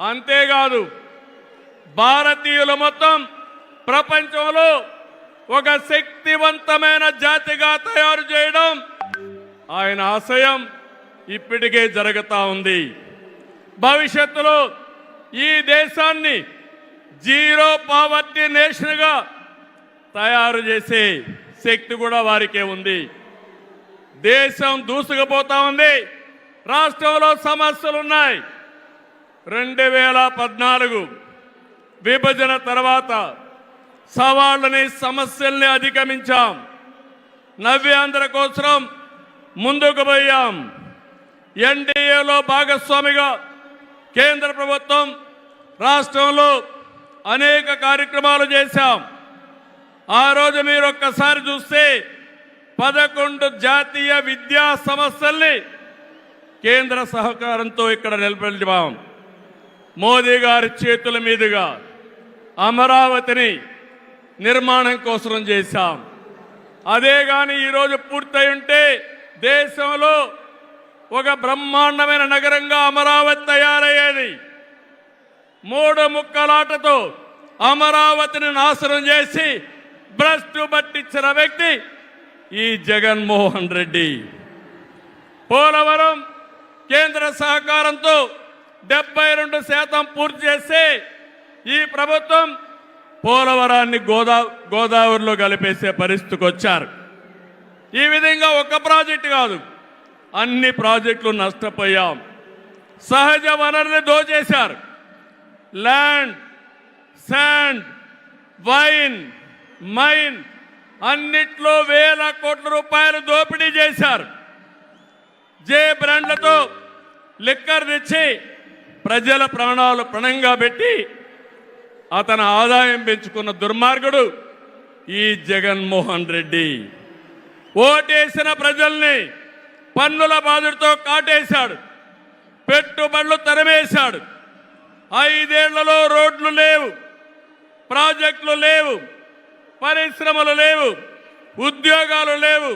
అంతేకాదు భారతీయులు మొత్తం ప్రపంచంలో ఒక శక్తివంతమైన జాతిగా తయారు చేయడం ఆయన ఆశయం ఇప్పటికే జరుగుతూ ఉంది. భవిష్యత్తులో ఈ దేశాన్ని జీరో పావర్టీ నేషన్గా తయారు చేసే శక్తి కూడా వారికే ఉంది. దేశం దూసుకుపోతా ఉంది. రాష్ట్రంలో సమస్యలు ఉన్నాయి రెండు వేల పద్నాలుగు విభజన తర్వాత సవాళ్ళని సమస్యల్ని అధిగమించాం. నవ్యాంధ్ర కోసం ముందుకు పోయాం. ఎన్డీఏలో భాగస్వామిగా కేంద్ర ప్రభుత్వం రాష్ట్రంలో అనేక కార్యక్రమాలు చేశాం. ఆ రోజు మీరు ఒక్కసారి చూస్తే పదకొండు జాతీయ విద్యా సమస్యల్ని కేంద్ర సహకారంతో ఇక్కడ నిలబెట్టాం. మోదీ గారి చేతుల మీదుగా అమరావతిని నిర్మాణం కోసం చేశాం. అదే కానీ ఈరోజు పూర్తయి ఉంటే దేశంలో ఒక బ్రహ్మాండమైన నగరంగా అమరావతి తయారయ్యేది. మూడు ముక్కలాటతో అమరావతిని నాశనం చేసి భ్రష్టు పట్టించిన వ్యక్తి ఈ జగన్మోహన్ రెడ్డి. పోలవరం కేంద్ర సహకారంతో డెబ్బై రెండు శాతం పూర్తి చేస్తే ఈ ప్రభుత్వం పోలవరాన్ని గోదా గోదావరిలో కలిపేసే పరిస్థితికి వచ్చారు. ఈ విధంగా ఒక ప్రాజెక్టు కాదు అన్ని ప్రాజెక్టులు నష్టపోయాం. సహజ వనరుని దోచేశారు. ల్యాండ్ శాండ్ వైన్ మైన్ అన్నిట్లో వేల కోట్ల రూపాయలు దోపిడీ చేశారు. జే బ్రాండ్లతో లిక్కర్ తెచ్చి ప్రజల ప్రాణాలు ప్రణంగా పెట్టి అతని ఆదాయం పెంచుకున్న దుర్మార్గుడు ఈ జగన్మోహన్ రెడ్డి. ఓటేసిన ప్రజల్ని పన్నుల బాధుడితో కాటేశాడు. పెట్టుబడులు తరమేశాడు. ఐదేళ్ళలో రోడ్లు లేవు ప్రాజెక్టులు లేవు పరిశ్రమలు లేవు ఉద్యోగాలు లేవు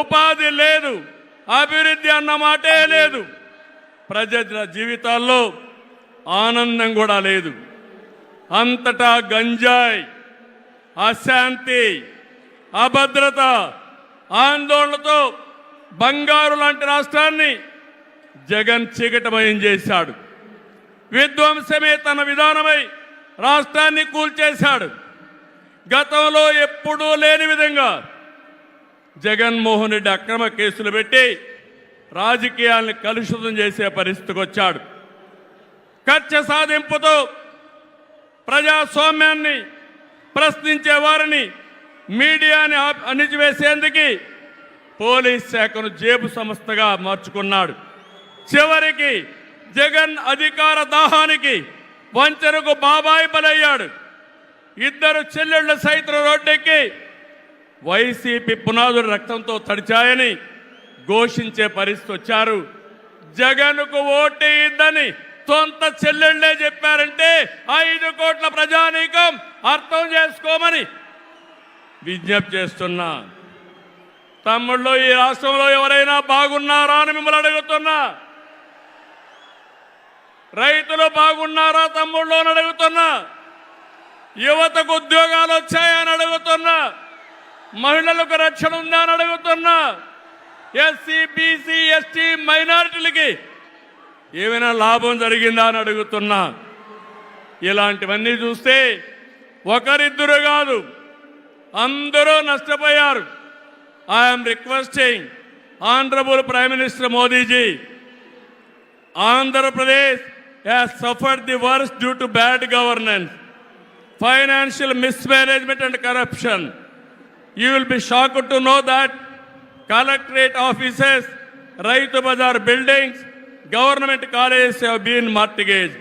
ఉపాధి లేదు అభివృద్ధి అన్న మాటే లేదు. ప్రజల జీవితాల్లో ఆనందం కూడా లేదు. అంతటా గంజాయి అశాంతి అభద్రత ఆందోళనతో బంగారు లాంటి రాష్ట్రాన్ని జగన్ చీకటమయం చేశాడు. విధ్వంసమే తన విధానమై రాష్ట్రాన్ని కూల్చేశాడు. గతంలో ఎప్పుడూ లేని విధంగా జగన్మోహన్ రెడ్డి అక్రమ కేసులు పెట్టి రాజకీయాల్ని కలుషితం చేసే పరిస్థితికి వచ్చాడు. కక్ష సాధింపుతో ప్రజాస్వామ్యాన్ని ప్రశ్నించే వారిని మీడియాని అణిచివేసేందుకు పోలీస్ శాఖను జేబు సంస్థగా మార్చుకున్నాడు. చివరికి జగన్ అధికార దాహానికి వంచనకు బాబాయి బలయ్యాడు. ఇద్దరు చెల్లెళ్ళ సైతం రోడ్డెక్కి వైసీపీ పునాదులు రక్తంతో తడిచాయని ఘోషించే పరిస్థితి వచ్చారు. జగన్కు ఓటే ఇద్దని సొంత చెల్లెళ్ళే చెప్పారంటే ఐదు కోట్ల ప్రజానీకం అర్థం చేసుకోమని విజ్ఞప్తి చేస్తున్నా. తమ్ముళ్ళు ఈ రాష్ట్రంలో ఎవరైనా బాగున్నారా అని మిమ్మల్ని అడుగుతున్నా. రైతులు బాగున్నారా తమ్ముళ్ళు అని అడుగుతున్నా. యువతకు ఉద్యోగాలు వచ్చాయని అడుగుతున్నా. మహిళలకు రక్షణ ఉందా అని అడుగుతున్నా. ఎస్సీ బీసీ ఎస్టీ మైనారిటీలకి ఏమైనా లాభం జరిగిందా అని అడుగుతున్నా. ఇలాంటివన్నీ చూస్తే ఒకరిద్దరు కాదు అందరూ నష్టపోయారు. I'm requesting honourable prime minister Modiji Andhra Pradesh has suffered the worse due to bad governance financial mismanagement and corruption you will be shock to know that collectorate offices Rythu Bazar buildings government colleges been mortgage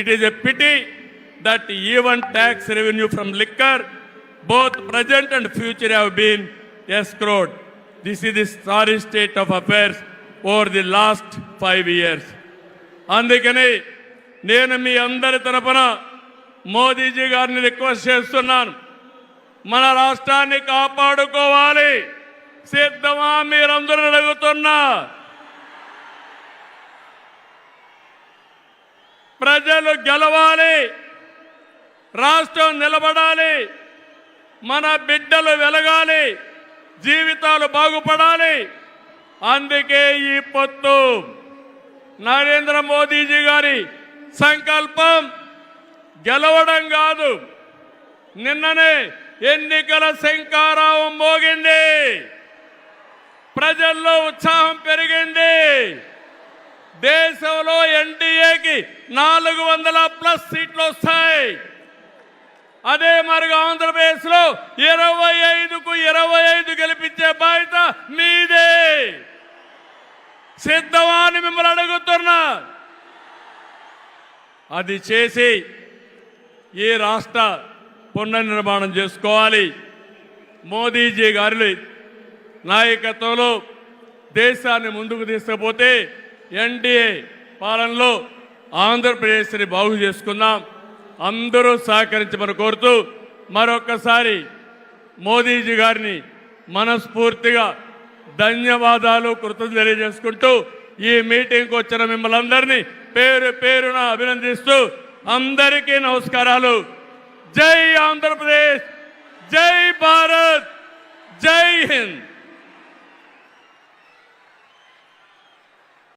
it is a pity that even tax revenue from liquor both present and future have been escrowed this is the sorry state of affairs over the last five years అందుకని నేను మీ అందరి తరఫున మోదీజీ గారిని request చేస్తున్నాను. మన రాష్ట్రాన్ని కాపాడుకోవాలి. సిద్ధమా? మీరందరూ అడుగుతున్నా. ప్రజలు గెలవాలి. రాష్ట్రం నిలబడాలి. మన బిడ్డలు వెలగాలి. జీవితాలు బాగుపడాలి. అందుకే ఈ పొత్తు. నరేంద్ర మోదీజీ గారి సంకల్పం గెలవడం కాదు. నిన్ననే ఎన్నికల శంకారావం మోగింది. ప్రజల్లో ఉత్సాహం పెరిగింది. దేశంలో ఎన్డీఏకి నాలుగు వందల ప్లస్ సీట్లు వస్తాయి. అదే మరి ఆంధ్రప్రదేశ్లో ఇరవై ఐదుకు ఇరవై ఐదు గెలిపించే బాధ్యత మీదే. సిద్ధమా అని మిమ్మల్ని అడుగుతున్నా. అది చేసి ఈ రాష్ట్ర పునర్నిర్మాణం చేసుకోవాలి. మోదీజీ గారి నాయకత్వంలో దేశాన్ని ముందుకు తీసుకుపోతే ఎన్డీఏ పాలనలో ఆంధ్రప్రదేశ్ని బాగు చేసుకుందాం. అందరూ సహకరించమని కోరుతూ మరొకసారి మోదీజీ గారిని మనస్ఫూర్తిగా ధన్యవాదాలు కృతజ్ఞతలు తెలియజేసుకుంటూ ఈ మీటింగ్కి వచ్చిన మిమ్మల్ని అందరినీ పేరు పేరున అభినందిస్తూ అందరికీ నమస్కారాలు. జై ఆంధ్రప్రదేశ్ జై భారత్ జై హింద్.